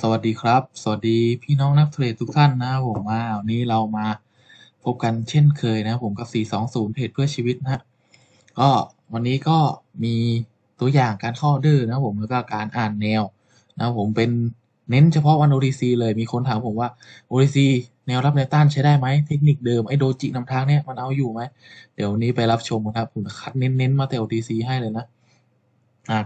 สวัสดีครับ สวัสดีพี่น้องนักเทรดทุกท่านนะผมว่าวันนี้เรามาพบกันเช่นเคยนะครับผมกับ 420เทรดเพื่อชีวิตนะก็วันนี้ก็มีตัวอย่างการเข้าออเดอนะผมแล้วก็การอ่านแนวนะผมเป็นเน้นเฉพาะวัน OTC เลยมีคนถามผมว่า OTC แนวรับแนวต้านใช้ได้ไหมเทคนิคเดิมไอโดจินำทางเนี่ยมันเอาอยู่ไหมเดี๋ยววันนี้ไปรับชมกันครับผมคัดเน้นๆมาแต่ OTC ให้เลยนะ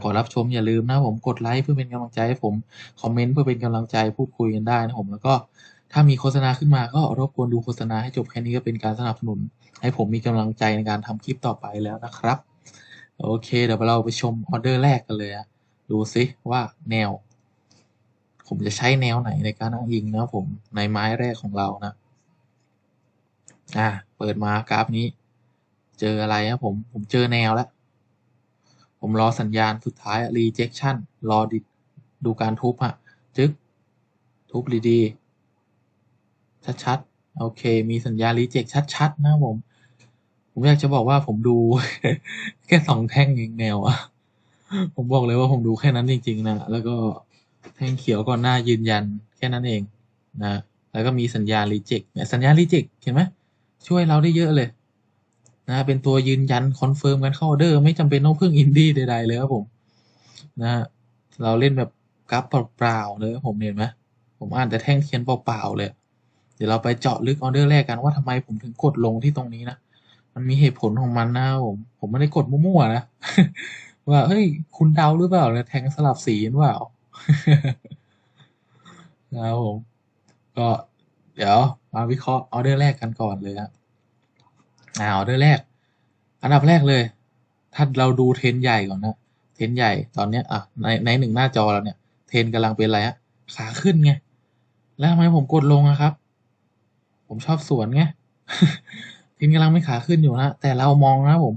ก่อนรับชมอย่าลืมนะผมกดไลค์เพื่อเป็นกำลังใจให้ผมคอมเมนต์เพื่อเป็นกำลังใจพูดคุยกันได้นะผมแล้วก็ถ้ามีโฆษณาขึ้นมาก็รบกวนดูโฆษณาให้จบแค่นี้ก็เป็นการสนับสนุน ให้ผมมีกำลังใจในการทำคลิปต่อไปแล้วนะครับ โอเค เดี๋ยวเราไปชมออเดอร์แรกกันเลยอะดูซิว่าแนว ผมจะใช้แนวไหนในการอ้างอิงนะผมในไม้แรกของเรานะอ่าเปิดมากราฟนี้ เจออะไรครับผมผมเจอแนวแล้ว ผมรอสัญญาณสุดท้าย rejection รอด,ดูการทุบฮะจึ๊กทุบดีๆชัดๆ โอเค มีสัญญาณ reject ชัด ๆ นะผม ผมอยากจะบอกว่าผมดู แค่สองแท่งเองแนวอะผมบอกเลยว่าผมดูแค่นั้นจริง ๆ นะ แล้วก็แท่งเขียวก่อนหน้ายืนยันแค่นั้นเองนะ แล้วก็มีสัญญาณ reject เนี่ยสัญญาณ reject เห็นไหมช่วยเราได้เยอะเลย นะเป็นตัวยืนยันคอนเฟิร์มกันเข้าออเดอร์ ไม่จำเป็นต้องพึ่งอินดี้ใดๆเลยครับผมนะเราเล่นแบบกราฟเปล่าๆเลยผมเห็นไหมผมอ่านแต่แท่งเทียนเปล่าๆเลย เดี๋ยวเราไปเจาะลึกออเดอร์แรกกันว่าทำไมผมถึงกดลงที่ตรงนี้นะมันมีเหตุผลของมันนะผมผมไม่ได้กดมั่วๆนะว่าเฮ้ยคุณเดาหรือเปล่าเนี่ยแทงสลับสีหรือเปล่านะครับผมก็เดี๋ยวมาวิเคราะห์ออเดอร์แรกกันก่อนเลยครับ อ่าออเดอร์แรก อันดับแรกเลย ถ้าเราดูเทรนใหญ่ก่อนนะเทรนใหญ่ตอนเนี้ยอะในในหนึ่งหน้าจอเราเนี่ย เทรนกำลังเป็นอะไรฮะขาขึ้นไง แล้วทำไมผมกดลงอะครับ ผมชอบสวนไงเทรนกำลังไม่ขาขึ้นอยู่นะแต่เรามองนะผม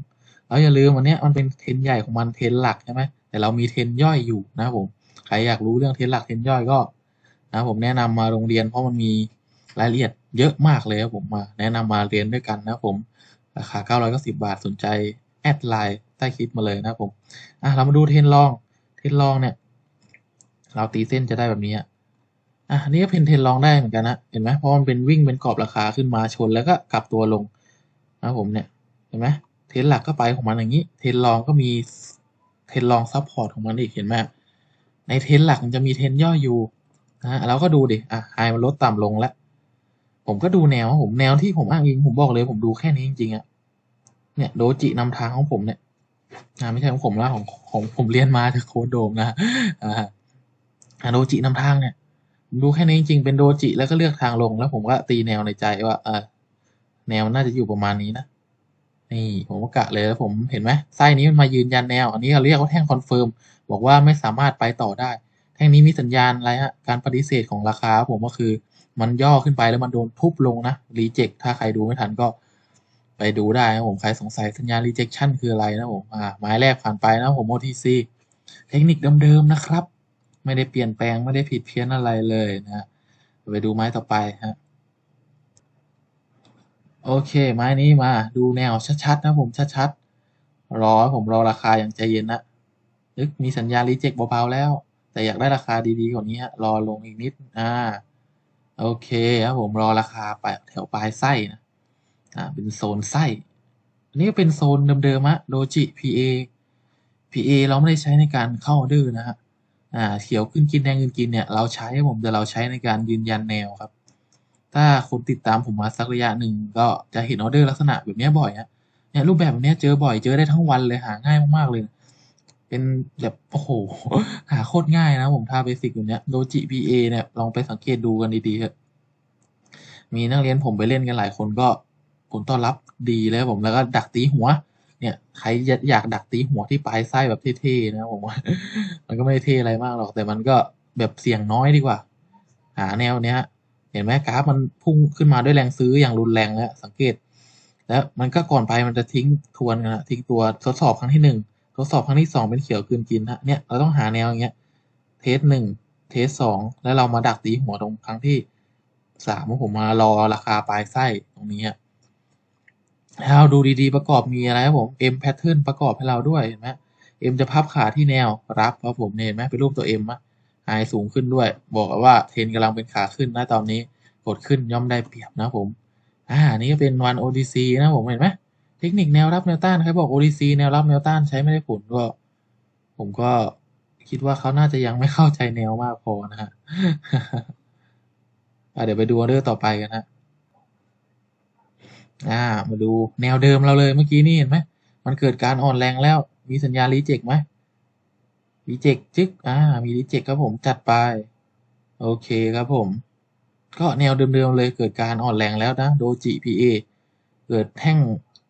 เราอย่าลืมวันเนี้ยมันเป็นเทรนใหญ่ของมันเทรนหลักใช่ไหมแต่เรามีเทรนย่อยอยู่นะผมใครอยากรู้เรื่องเทรนหลักเทรนย่อยก็นะผมแนะนำมาโรงเรียนเพราะมันมีรายละเอียดเยอะมากเลยครับผมมา แนะนำมาเรียนด้วยกันนะผม ราคา 990 บาท สนใจ แอดไลน์ใต้คลิปมาเลยนะครับผม อะ เรามาดูเทนลอง เทนลองเนี่ย เราตีเส้นจะได้แบบนี้อะนนี้ก็เป็นเทนลองได้เหมือนกันนะ เห็นไหมเพราะมันเป็นวิ่งเป็นกรอบราคาขึ้นมาชนแล้วก็กลับตัวลงนะครับผมเนี่ย เห็นไหมเทนหลักก็ไปของมันอย่างนี้ เทนลองก็มี เทนลองซับพอร์ตของมันอีก เห็นไหมในเทนหลักมันจะมีเทนย่ออยู่นะเราก็ดูดิ อะไฮมันลดต่ำลงแล้ว ผมก็ดูแนวผมแนวที่ผมอ้างอิงผมบอกเลยผมดูแค่นี้จริงๆอะเนี่ยโดจินำทางของผมเนี่ยอ่าไม่ใช่ของผมแล้วของของผมเรียนมาจากโค้ดโดมนะอ่าโดจินำทางเนี่ยดูแค่นี้จริงๆเป็นโดจิแล้วก็เลือกทางลงแล้วผมก็ตีแนวในใจว่าเออแนวน่าจะอยู่ประมาณนี้นะนี่ผมก็กะเลยแล้วผมเห็นไหมไส้นี้มันมายืนยันแนว อันนี้เราเรียกว่าแท่งคอนเฟิร์มบอกว่าไม่สามารถไปต่อได้ แท่งนี้มีสัญญาณอะไรฮะการปฏิเสธของราคาผมก็คือ มันย่อขึ้นไปแล้วมันโดนทุบลงนะรีเจ็คถ้าใครดูไม่ทันก็ไปดูได้นะผมใครสงสัยสัญญาณ rejection คืออะไรนะผมอ่าหมายแรกผ่านไปนะผม OTC เทคนิคเดิมๆนะครับ ไม่ได้เปลี่ยนแปลงไม่ได้ผิดเพี้ยนอะไรเลยนะไปดูไม้ต่อไปฮะโอเค ไม้นี้มาดูแนวชัดๆนะผมชัดๆรอผมรอราคาอย่างใจเย็นนะนึกมีสัญญาณรีเจ็คเบาๆแล้ว แต่อยากได้ราคาดีๆกว่านี้ฮะรอลงอีกนิดอ่า โอเคครับผมรอราคาไปแถวปลายไส้นะอ่าเป็นโซนไส้อันนี้ก็เป็นโซนเดิมๆอะโดจิ PA PA เราไม่ได้ใช้ในการเข้าออเดอร์นะฮะอ่าเขียวขึ้นกินแดงขึ้นกินเนี่ยเราใช้ผมแต่เราใช้ในการยืนยันแนวครับ ถ้าคนติดตามผมมาสักระยะหนึ่งก็จะเห็นออเดอร์ลักษณะแบบนี้บ่อยฮะเนี่ยรูปแบบแบบนี้เจอบ่อยเจอได้ทั้งวันเลยหาง่ายมากๆเลย เป็นแบบโอ้โห หาโคตรง่ายนะผมทาเบสิกแบบเนี้ยโดจิ PA เนี่ยลองไปสังเกตดูกันดีๆเถอะมีนักเรียนผมไปเล่นกันหลายคนก็ผลต้อบรับดีเลยผมแล้วก็ดักตีหัว เนี่ยใครอยากดักตีหัวที่ปลายไส้แบบเท่ๆนะผมว่ามันก็ไม่ไเท่อะไรมากหรอกแต่มันก็แบบเสี่ยงน้อยดีกว่า หาแนวเนี้ย เห็นไหมกราฟมันพุ่งขึ้นมาด้วยแรงซื้ออย่างรุนแรงแล้วสังเกต แล้วมันก็ก่อนไปมันจะทิ้งทวนกันนะทิ้งตัวทดสอบครั้งที่หนึ่ง ทดสอบครั้งที่สองเป็นเขียวคืนกินฮะเนี่ยเราต้องหาแนวอย่างเงี้ยเทสหนึ่งเทสสองแล้วเรามาดักตีหัวตรงครั้งที่สามผมมารอราคาปลายไส้ตรงนี้ฮะเราดูดีๆประกอบมีอะไรครับผม M pattern ประกอบให้เราด้วยเห็นไหม M จะพับขาที่แนวรับครับผมเนี่ยเห็นไหมเป็นรูปตัว M อะไฮสูงขึ้นด้วย บอกว่าเทรนกำลังเป็นขาขึ้นนะตอนนี้กดขึ้นย่อมได้เปรียบนะผม อ่านี่ก็เป็นวัน OTC นะผมเห็นไหม ทคนิคแนวรับแนวต้านใครบอก OTC แนวรับแนวต้านใช้ไม่ได้ผลก็ ผมก็คิดว่าเขาน่าจะยังไม่เข้าใจแนวมากพอนะฮะเดี๋ยวไปดูออเดอร์ต่อไปกันฮะอ่า มาดูแนวเดิมเราเลยเมื่อกี้นี่เห็นไหมมันเกิดการอ่อนแรงแล้ว มีสัญญาณรีเจ็คไหมรีเจ็คจึ๊กอ่า มีรีเจ็คครับผมจัดไป โอเคครับผม ก็แนวเดิมๆเลยเกิดการอ่อนแรงแล้วนะโดจิพีเอเกิดแท่ง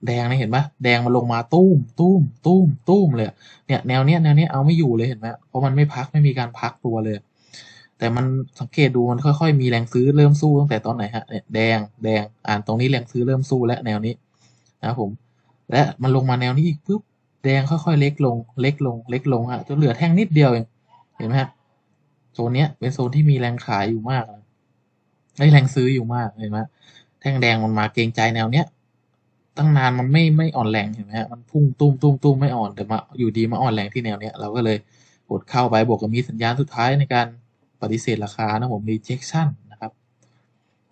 แดงนะเห็นปะแดงมันลงมาตุ้มตุ้มตุ้มตุ้มเลยเนี่ยแนวเนี้ยแนวเนี้ยเอาไม่อยู่เลยเห็นไหมเพราะมันไม่พักไม่มีการพักตัวเลย แต่มันสังเกตดูมันค่อยๆ มีแรงซื้อเริ่มสู้ตั้งแต่ตอนไหนฮะเนี่ยแดงแดงอ่านตรงนี้แรงซื้อเริ่มสู้และแนวนี้นะครับผม และมันลงมาแนวนี้อีกปุ๊บแดงค่อยๆ เล็กลง เล็กลง เล็กลงฮะจนเหลือแท่งนิดเดียวเองเห็นไหมฮะโซนเนี้ยเป็นโซนที่มีแรงขายอยู่มากไอ้แรงซื้ออยู่มากเห็นไหมแท่งแดงมันมาเกรงใจแนวเนี้ย ตั้งนานมันไม่ไม่อ่อนแรงเห็นไหมฮะมันพุ่งตุ้มตุ้มตุ้มไม่อ่อนแต่มาอยู่ดีมาอ่อนแรงที่แนวเนี้ยเราก็เลยกดเข้าไปบวกกับมีสัญญาณสุดท้ายในการปฏิเสธราคานะผม rejection นะครับ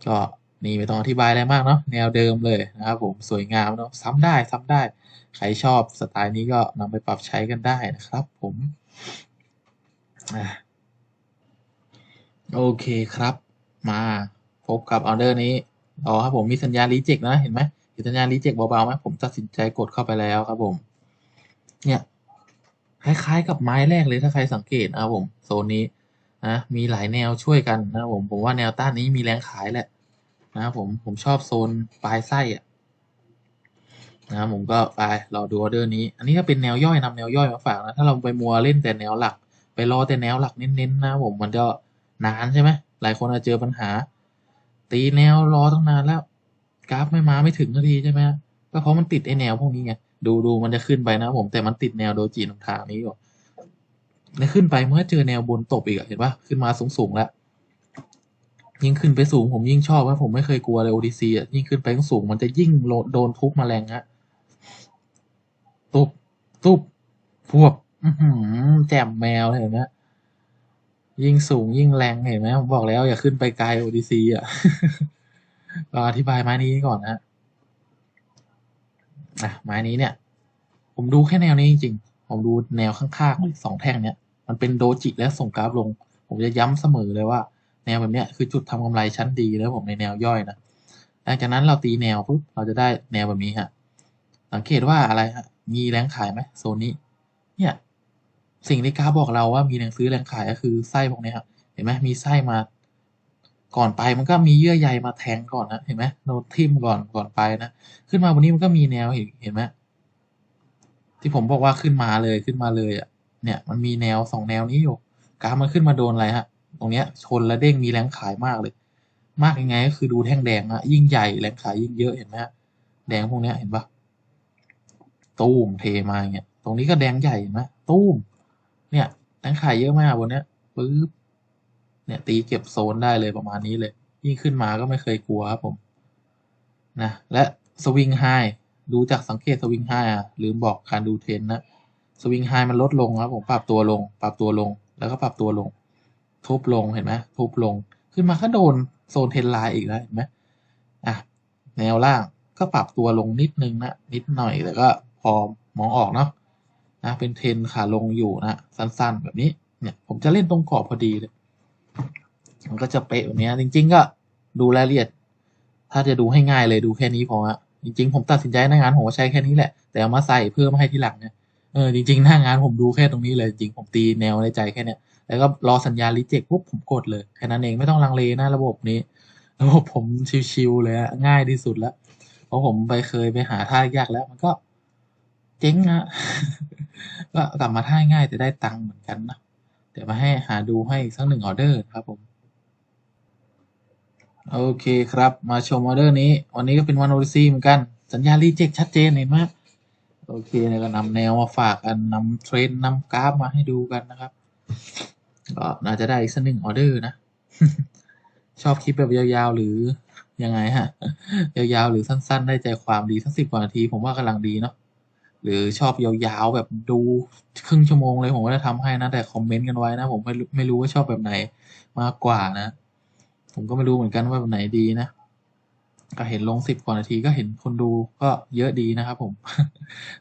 ก็นี่ไม่ต้องอธิบายอะไรมากเนาะแนวเดิมเลยนะครับผมสวยงามเนาะซ้ำได้ซ้ำได้ ใครชอบสไตล์นี้ก็นำไปปรับใช้กันได้นะครับ ผมโอเคครับ มาพบกับออเดอร์นี้อ๋อครับผมมีสัญญาณรีเจ็คนะเห็นไหม เห็นสัญญาณรีเจ็คเบาๆไหมผมตัดสินใจกดเข้าไปแล้วครับผม เนี่ยคล้ายๆกับไม้แรกเลยถ้าใครสังเกตนะครับผมโซนนี้นะมีหลายแนวช่วยกันนะครับผมผมว่าแนวต้านนี้มีแรงขายแหละนะครับผมผมชอบโซนปลายไส้อะนะผมก็ไปรอดูออเดอร์นี้ อันนี้ก็เป็นแนวย่อยนำแนวย่อยมาฝากนะ ถ้าเราไปมัวเล่นแต่แนวหลัก ไปรอแต่แนวหลักเน้นๆนะผมมันจะนานใช่ไหมหลายคนอาจเจอปัญหา ตีแนวรอตั้งนานแล้ว กราฟไม่มาไม่ถึงนาทีใช่ไหมก็เพราะมันติดไอแนวพวกนี้ไงดูดูมันจะขึ้นไปนะผมแต่มันติดแนวโดจีตรงทางนี้อยู่แล้วขึ้นไปเมื่อเจอแนวบนตบอีกอเห็นปะขึ้นมาสูงสูงแล้วยิ่งขึ้นไปสูงผมยิ่งชอบว่าผมไม่เคยกลัวเลย ODC อะยิ่งขึ้นไปสูงมันจะยิ่งโดนทุบมาแรงฮะตุบตุบพวบอื้อหือแจ่มแมวเห็นไหมยิ่งสูงยิ่งแรงเห็นไหมผมบอกแล้วอย่าขึ้นไปไกล ODC อะ ก็อธิบายไม้นี้ก่อนนะอะไม้นี้เนี่ย ผมดูแค่แนวนี้จริงๆ ผมดูแนวข้างๆเลยสองแท่งเนี้ยมันเป็นโดจิและส่งกราฟลง ผมจะย้ำเสมอเลยว่า แนวแบบเนี้ยคือจุดทำกำไรชั้นดีแล้วผมในแนวย่อยนะหลังจากนั้นเราตีแนวปุ๊บเราจะได้แนวแบบนี้ฮะ สังเกตว่าอะไรฮะ มีแรงขายไหมโซนนี้ เนี่ย สิ่งที่กราฟบอกเราว่ามีแรงซื้อแรงขายก็คือไส้พวกนี้ครับ เห็นไหมมีไส้มา ก่อนไปมันก็มีเยื่อใยมาแทงก่อนนะเห็นไหมโนทิมก่อนก่อนไปนะขึ้นมาวันนี้มันก็มีแนวอีกเห็นไหมที่ผมบอกว่าขึ้นมาเลยขึ้นมาเลยอะเนี่ยมันมีแนวสองแนวนี้อยู่กราฟมันขึ้นมาโดนอะไรฮะตรงเนี้ยชนและเด้งมีแรงขายมากเลย มากยังไงก็คือดูแท่งแดงอะยิ่งใหญ่แรงขายยิ่งเยอะเห็นไหมฮะแดงพวกเนี้ยเห็นปะตู้มเทมาอย่างเงี้ยตรงนี้ก็แดงใหญ่เห็นไหมตู้มเนี่ยแรงขายเยอะมากบนเนี้ยปึ๊บ เนี่ยตีเก็บโซนได้เลยประมาณนี้เลย ยิ่งขึ้นมาก็ไม่เคยกลัวครับผมนะและสวิงไฮดูจากสังเกตสวิงไฮอะลืมบอกการดูเทรนนะสวิงไฮมันลดลงครับผมปรับตัวลง ปรับตัวลง แล้วก็ปรับตัวลง ทุบลงเห็นไหมทุบลงขึ้นมาก็โดนโซนเทนไลน์อีกแล้วเห็นไหมอะแนวล่างก็ปรับตัวลงนิดนึงนะนิดหน่อยแต่ก็พอมองออกเนาะนะเป็นเทนขาลงอยู่นะสั้นๆ แบบนี้เนี่ยผมจะเล่นตรงกรอบพอดีเลย มันก็จะเป๊ะแบบนี้จริง ๆ ก็ดูรายละเอียด ถ้าจะดูให้ง่ายเลยดูแค่นี้พอฮะจริง ๆ ผมตัดสินใจหน้างานผมใช้แค่นี้แหละ แต่เอามาใส่เพิ่มให้ทีหลังเนี่ยเออจริงๆหน้างานผมดูแค่ตรงนี้เลย จริงผมตีแนวในใจแค่เนี้ยแล้วก็รอสัญญาณรีเจ็คปุ๊บผมกดเลยแค่นั้นเองไม่ต้องลังเลนะระบบนี้ ระบบผมชิวๆเลยอะง่ายที่สุดแล้วเพราะผมไปเคยไปหาท่ายากแล้ว มันก็ เจ๊งอะก็กลับมาท่าง่ายแต่ได้ตังค์เหมือนกันนะเดี๋ยวมาให้หาดูให้อีกสักหนึ่งออเดอร์ครับผม โอเคครับ มาชมออเดอร์นี้ วันนี้ก็เป็นวันโอซีเหมือนกัน สัญญาณรีเจ็คชัดเจนเห็นไหมโอเคเนี่ยก็นำแนวมาฝากกันนำเทรนนำกราฟมาให้ดูกันนะครับ ก็น่าจะได้อีกสักหนึ่งออเดอร์นะ ชอบคลิปแบบยาวๆหรือยังไงฮะ ยาวๆหรือสั้นๆ ได้ใจความดีสักสิบกว่านาที ผมว่ากำลังดีเนาะหรือชอบยาวๆแบบดูครึ่งชั่วโมงเลยผมก็จะทำให้นะ แต่คอมเมนต์กันไว้นะ ผมไม่รู้ไม่รู้ว่าชอบแบบไหนมากกว่านะ ผมก็ไม่รู้เหมือนกันว่าแบบไหนดีนะ ก็เห็นลงสิบกว่านาทีก็เห็นคนดูก็เยอะดีนะครับผม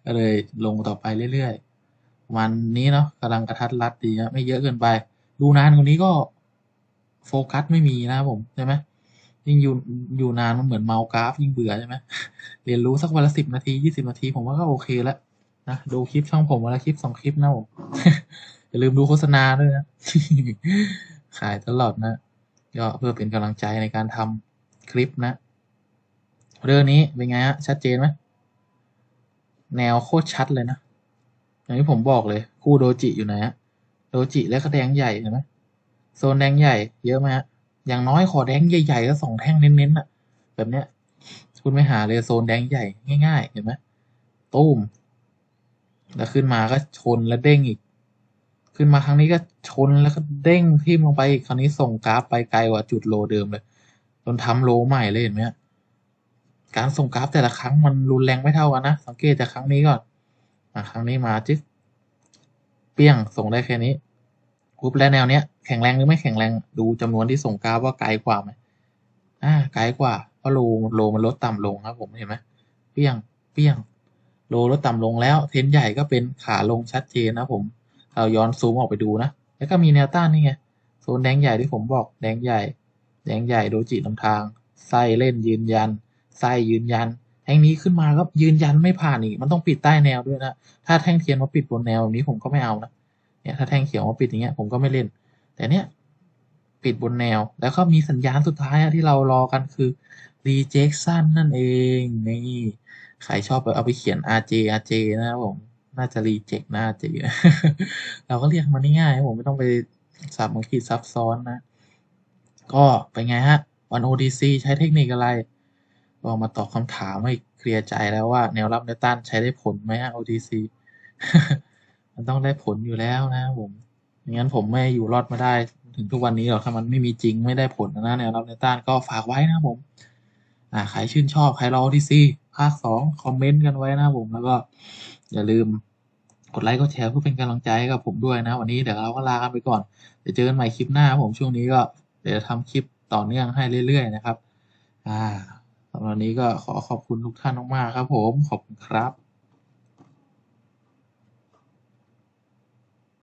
ก็เลยลงต่อไปเรื่อยๆประมาณนี้เนาะกำลังกระทัดรัดดีนะไม่เยอะเกินไป ดูนานกว่านี้ก็โฟกัสไม่มีนะครับผมใช่ไหมยิ่งอยู่อยู่นานมันเหมือนเมากราฟ ยิ่งเบื่อใช่ไหมเรียนรู้สักวันละสิบนาทียี่สิบนาที ผมว่าก็โอเคแล้วนะดูคลิปช่องผมวันละคลิปสองคลิปนะผมอย่าลืมดูโฆษณาด้วยนะขายตลอดนะ ก็เพื่อเป็นกำลังใจในการทำคลิปนะ เรื่องนี้เป็นไงฮะชัดเจนไหมแนวโคตรชัดเลยนะ อย่างที่ผมบอกเลย คู่โดจิอยู่ไหนฮะโดจิและก็แดงใหญ่เห็นไหมโซนแดงใหญ่เยอะไหมฮะอย่างน้อยขอแดงใหญ่ๆก็สองแท่งเน้นๆอะแบบเนี้ย คุณไม่หาเลยโซนแดงใหญ่ง่ายๆ เห็นไหมตุ้มแล้วขึ้นมาก็ชนแล้วเด้งอีก ขึ้นมาครั้งนี้ก็ชนแล้วก็เด้งทิ่มลงไปอีกคราวนี้ส่งกราฟไปไกลกว่าจุดโลเดิมเลยจนทำโลใหม่เลยเห็นไหมการส่งกราฟแต่ละครั้งมันรุนแรงไม่เท่ากันนะสังเกตจากครั้งนี้ก่อนมาครั้งนี้มาจิ๊กเปี้ยงส่งได้แค่นี้ปุ๊บแล้วแนวเนี้ยแข็งแรงหรือไม่แข็งแรงดูจำนวนที่ส่งกราฟว่าไกลกว่าไหมอ่าไกลกว่าเพราะโลโลมันลดต่ำลงครับผมเห็นไหมเปี้ยงเปี้ยงโลลดต่ำลงแล้ว เทนใหญ่ก็เป็นขาลงชัดเจนนะผม เราย้อนซูมออกไปดูนะ แล้วก็มีแนวต้านนี่ไง โซนแดงใหญ่ที่ผมบอก แดงใหญ่ แดงใหญ่โดจินำทาง ไส้เล่นยืนยัน ไส้ยืนยัน แท่งนี้ขึ้นมาก็ยืนยันไม่ผ่านอีก มันต้องปิดใต้แนวด้วยนะ ถ้าแท่งเทียนมาปิดบนแนวแบบนี้ผมก็ไม่เอานะ เนี่ยถ้าแท่งเขียวมาปิดอย่างเงี้ยผมก็ไม่เล่น แต่เนี้ยปิดบนแนว แล้วก็มีสัญญาณสุดท้ายที่เรารอกันคือ rejection นั่นเอง นี่ ใครชอบเอาไปเขียน RJ RJ นะครับผม น่าจะ reject นะ RJ เราก็เรียกมันง่ายๆผมไม่ต้องไปสับมังคีซับซ้อนนะ ก็เป็นไงฮะวัน OTC ใช้เทคนิคอะไรก็มาตอบคำถามให้เคลียร์ใจแล้วว่า แนวรับแนวต้านใช้ได้ผลไหมฮะ OTC มันต้องได้ผลอยู่แล้วนะผมไม่งั้นผมไม่อยู่รอดมาได้ถึงทุกวันนี้หรอกถ้ามันไม่มีจริงไม่ได้ผลนะแนวรับแนวต้านก็ฝากไว้นะผม อ่าใครชื่นชอบ ใครรอที่ซีภาคสองคอมเมนต์กันไว้นะผมแล้วก็อย่าลืม กดไลค์กดแชร์เพื่อเป็นกำลังใจให้กับผมด้วยนะ วันนี้เดี๋ยวเราก็ลากันไปก่อนเดี๋ยวเจอกันใหม่คลิปหน้าผมช่วงนี้ก็เดี๋ยวทำคลิปต่อเนื่องให้เรื่อย ๆ นะครับ อ่าสำหรับวันนี้ก็ขอขอบคุณทุกท่านมากๆครับ ผมขอบคุณครับ